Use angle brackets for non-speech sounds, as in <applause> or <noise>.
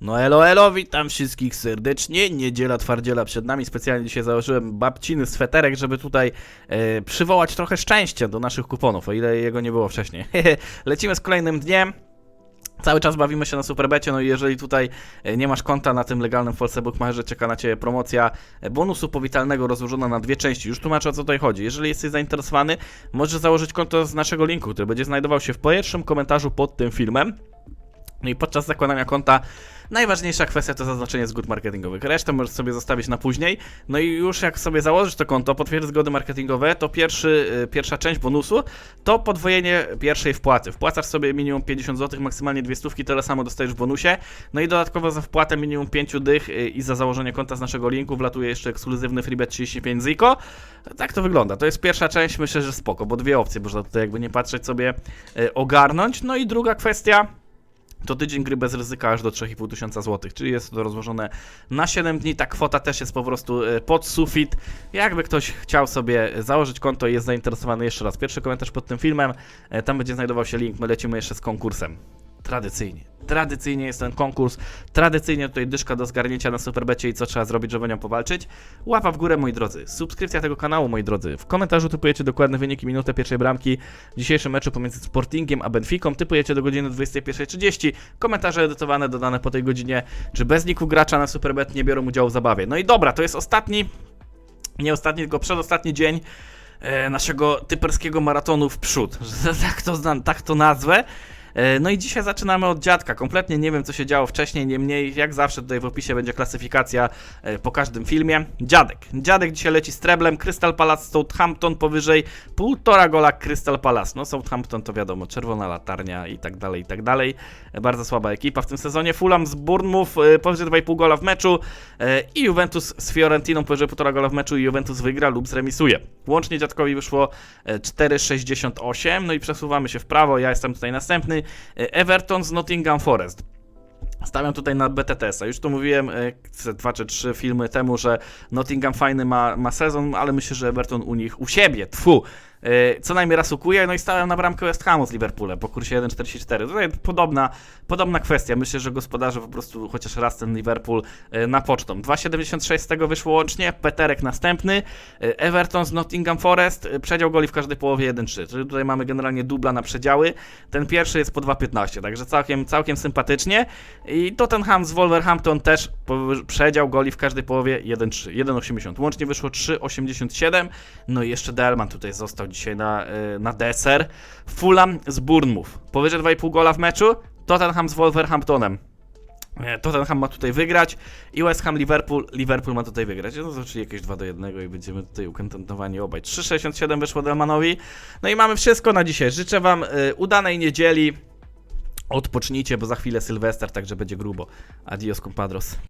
No elo, elo, witam wszystkich serdecznie. Niedziela twardziela przed nami. Specjalnie dzisiaj założyłem babciny sweterek, żeby tutaj e, przywołać trochę szczęścia do naszych kuponów, o ile jego nie było wcześniej. <laughs> Lecimy z kolejnym dniem. Cały czas bawimy się na Superbecie, no i jeżeli tutaj e, nie masz konta na tym legalnym False Bookmacherze, czeka na Ciebie promocja e, bonusu powitalnego rozłożona na dwie części. Już tłumaczę o co tutaj chodzi. Jeżeli jesteś zainteresowany, możesz założyć konto z naszego linku, który będzie znajdował się w pierwszym komentarzu pod tym filmem. No i podczas zakładania konta najważniejsza kwestia to zaznaczenie zgód marketingowych. Resztę możesz sobie zostawić na później. No i już jak sobie założysz to konto, potwierdź zgody marketingowe, to pierwszy, y, pierwsza część bonusu to podwojenie pierwszej wpłaty. Wpłacasz sobie minimum 50 zł, maksymalnie dwie stówki, tyle samo dostajesz w bonusie. No i dodatkowo za wpłatę minimum 5 dych y, i za założenie konta z naszego linku wlatuje jeszcze ekskluzywny freebet 35 ziko. Tak to wygląda. To jest pierwsza część, myślę, że spoko, bo dwie opcje można tutaj jakby nie patrzeć sobie y, ogarnąć. No i druga kwestia to tydzień gry bez ryzyka aż do 3,5 tysiąca złotych, czyli jest to rozłożone na 7 dni. Ta kwota też jest po prostu e, pod sufit. Jakby ktoś chciał sobie założyć konto i jest zainteresowany jeszcze raz, pierwszy komentarz pod tym filmem, e, tam będzie znajdował się link, my lecimy jeszcze z konkursem. Tradycyjnie. Tradycyjnie jest ten konkurs, tradycyjnie tutaj dyszka do zgarnięcia na Superbecie i co trzeba zrobić, żeby nią powalczyć. Łapa w górę, moi drodzy. Subskrypcja tego kanału, moi drodzy. W komentarzu typujecie dokładne wyniki, minutę pierwszej bramki w dzisiejszym meczu pomiędzy Sportingiem a Benficą. Typujecie do godziny 21.30. Komentarze edytowane, dodane po tej godzinie. Czy bez niku gracza na Superbet nie biorą udziału w zabawie? No i dobra, to jest ostatni, nie ostatni, tylko przedostatni dzień e, naszego typerskiego maratonu w przód. <laughs> Tak to, tak to nazwę. E, No i dzisiaj zaczynamy od dziadka. Kompletnie nie wiem, co się działo wcześniej, niemniej, jak zawsze tutaj w opisie będzie klasyfikacja e, po każdym filmie. Dziadek. Dziadek dzisiaj leci z treblem. Crystal Palace, Southampton powyżej półtora gola Crystal Palace. No Southampton to wiadomo, czerwona latarnia i tak dalej, i tak dalej. E, Bardzo słaba ekipa w tym sezonie. Fulham z Bournemouth powyżej 2,5 gola w meczu i Juventus z Fiorentiną powyżej 1,5 gola w meczu i Juventus wygra lub zremisuje. Łącznie dziadkowi wyszło e, 4,68, no i przesuwamy się w prawo, ja jestem tutaj następny. E, Everton z Nottingham Forest. Stawiam tutaj na BTTS-a. Już tu mówiłem e, dwa czy trzy filmy temu, że Nottingham fajny ma, ma sezon, ale myślę, że Everton u nich, u siebie, tfu, co najmniej raz ukuje. No i stałem na bramkę West Hamu z Liverpoolem po kursie 1,44. Tutaj podobna, podobna kwestia. Myślę, że gospodarze po prostu chociaż raz ten Liverpool e, na pocztą. 2,76 z tego wyszło łącznie. Peterek następny. E, Everton z Nottingham Forest. e, Przedział goli w każdej połowie 1,3. Czyli tutaj mamy generalnie dubla na przedziały. Ten pierwszy jest po 2,15, także całkiem, całkiem sympatycznie. I Tottenham z Wolverhampton też przedział goli w każdej połowie 1,3, 1,80. Łącznie wyszło 3,87. No i jeszcze Delman tutaj został dzisiaj na, y, na deser. Fulham z Bournemouth. Powyżej 2,5 gola w meczu. Tottenham z Wolverhamptonem. E, Tottenham ma tutaj wygrać i West Ham Liverpool, Liverpool ma tutaj wygrać. No to czyli jakieś 2 do 1 i będziemy tutaj ukontentowani obaj. 3,67 wyszło Delmanowi. No i mamy wszystko na dzisiaj. Życzę Wam y, udanej niedzieli. Odpocznijcie, bo za chwilę Sylwester, także będzie grubo. Adios, compadros.